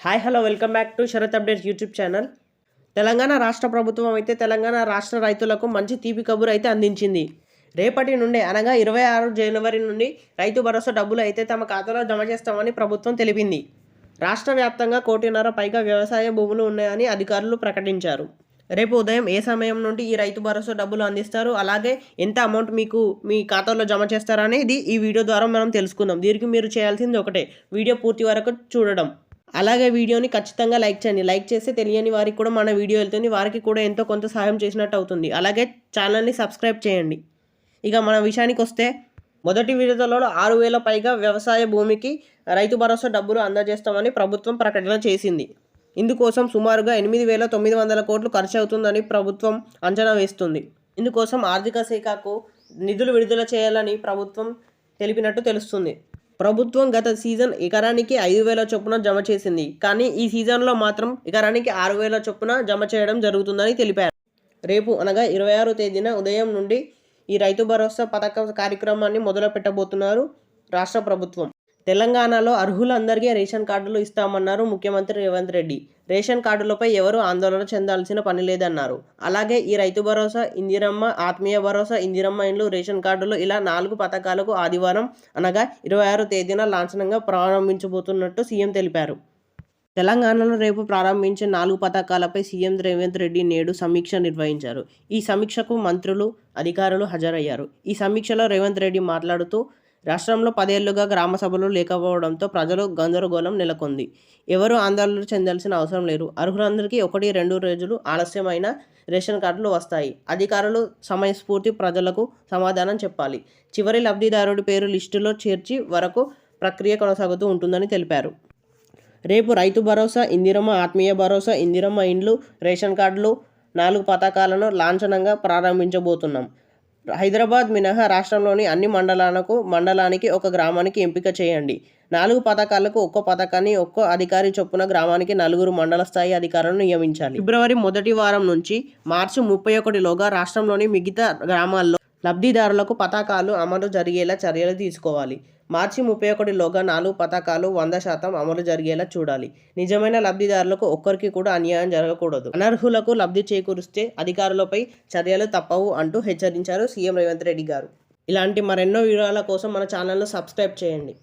Hi hello welcome back to Sharath updates YouTube channel Telangana రాష్ట్ర ప్రభుత్వం అయితే తెలంగాణ రాష్ట్ర రైతులకు మంచి తీపి కబురు అయితే అందించింది. రేపటి నుండి అనగా ఇరవై ఆరు జనవరి నుండి రైతు భరోసా డబ్బులు అయితే తమ ఖాతాలో జమ చేస్తామని ప్రభుత్వం తెలిపింది. రాష్ట్ర వ్యాప్తంగా కోటిన్నర పైగా వ్యవసాయ భూములు ఉన్నాయని అధికారులు ప్రకటించారు. రేపు ఉదయం ఏ సమయం నుండి ఈ రైతు భరోసా డబ్బులు అందిస్తారు? అలాగే ఎంత అమౌంట్ మీకు మీ ఖాతాలో జమ చేస్తారనేది ఈ వీడియో ద్వారా మనం తెలుసుకుందాం. దీనికి మీరు చేయాల్సింది ఒకటే వీడియో పూర్తి వరకు చూడడం. అలాగే వీడియోని ఖచ్చితంగా లైక్ చేయండి. లైక్ చేస్తే తెలియని వారికి కూడా మన వీడియో వెళ్తుంది. వారికి కూడా ఎంతో కొంత సహాయం చేసినట్టు అవుతుంది. అలాగే ఛానల్ని సబ్స్క్రైబ్ చేయండి. ఇక మన విషయానికి వస్తే మొదటి విడతలో ఆరు వేల పైగా వ్యవసాయ భూమికి రైతు భరోసా డబ్బులు అందజేస్తామని ప్రభుత్వం ప్రకటన చేసింది. ఇందుకోసం సుమారుగా ఎనిమిది వేల తొమ్మిది వందల కోట్లు ఖర్చు అవుతుందని ప్రభుత్వం అంచనా వేస్తుంది. ఇందుకోసం ఆర్థిక శాఖకు నిధులు విడుదల చేయాలని ప్రభుత్వం తెలిపినట్టు తెలుస్తుంది. ప్రభుత్వం గత సీజన్ ఎకరానికి ఐదు వేల చొప్పున జమ చేసింది. కానీ ఈ సీజన్లో మాత్రం ఎకరానికి ఆరు వేల చొప్పున జమ చేయడం జరుగుతుందని తెలిపారు. రేపు అనగా ఇరవై ఆరో తేదీన ఉదయం నుండి ఈ రైతు భరోసా పథకం కార్యక్రమాన్ని మొదలు పెట్టబోతున్నారు రాష్ట్ర ప్రభుత్వం. తెలంగాణలో అర్హులందరికీ రేషన్ కార్డులు ఇస్తామన్నారు ముఖ్యమంత్రి రేవంత్ రెడ్డి. రేషన్ కార్డులపై ఎవరు ఆందోళన చెందాల్సిన పని లేదన్నారు. అలాగే ఈ రైతు భరోసా ఇందిరమ్మ ఆత్మీయ భరోసా ఇందిరమ్మ ఇండ్లు రేషన్ కార్డులు ఇలా నాలుగు పథకాలకు ఆదివారం అనగా ఇరవై ఆరో తేదీన లాంఛనంగా ప్రారంభించబోతున్నట్టు సీఎం తెలిపారు. తెలంగాణలో రేపు ప్రారంభించే నాలుగు పథకాలపై సీఎం రేవంత్ రెడ్డి నేడు సమీక్ష నిర్వహించారు. ఈ సమీక్షకు మంత్రులు అధికారులు హాజరయ్యారు. ఈ సమీక్షలో రేవంత్ రెడ్డి మాట్లాడుతూ రాష్ట్రంలో పదేళ్ళుగా గ్రామ సభలు లేకపోవడంతో ప్రజలు గందరగోళం నెలకొంది. ఎవరు ఆందోళన చెందాల్సిన అవసరం లేదు. అర్హులందరికీ ఒకటి రెండు రోజులు ఆలస్యమైన రేషన్ కార్డులు వస్తాయి. అధికారులు సమయస్ఫూర్తి ప్రజలకు సమాధానం చెప్పాలి. చివరి లబ్ధిదారుడి పేరు లిస్టులో చేర్చి వరకు ప్రక్రియ కొనసాగుతూ ఉంటుందని తెలిపారు. రేపు రైతు భరోసా ఇందిరమ్మ ఆత్మీయ భరోసా ఇందిరమ్మ ఇండ్లు రేషన్ కార్డులు నాలుగు పథకాలను లాంఛనంగా ప్రారంభించబోతున్నాం. హైదరాబాద్ మినహా రాష్ట్రంలోని అన్ని మండలాలకు మండలానికి ఒక గ్రామానికి ఎంపిక చేయండి. నాలుగు పథకాలకు ఒక్కో పథకాన్ని ఒక్కో అధికారి చొప్పున గ్రామానికి నలుగురు మండల స్థాయి అధికారులను నియమించాలి. ఫిబ్రవరి మొదటి వారం నుంచి మార్చి ముప్పై ఒకటిలోగా రాష్ట్రంలోని మిగతా గ్రామాల్లో లబ్ధిదారులకు పథకాలు అమలు జరిగేలా చర్యలు తీసుకోవాలి. మార్చి ముప్పై ఒకటిలోగా నాలుగు పథకాలు వంద శాతం అమలు జరిగేలా చూడాలి. నిజమైన లబ్ధిదారులకు ఒక్కరికి కూడా అన్యాయం జరగకూడదు. అనర్హులకు లబ్ధి చేకూరిస్తే అధికారులపై చర్యలు తప్పవు అంటూ హెచ్చరించారు సీఎం రేవంత్ రెడ్డి గారు. ఇలాంటి మరెన్నో వివరాల కోసం మన ఛానల్ను సబ్స్క్రైబ్ చేయండి.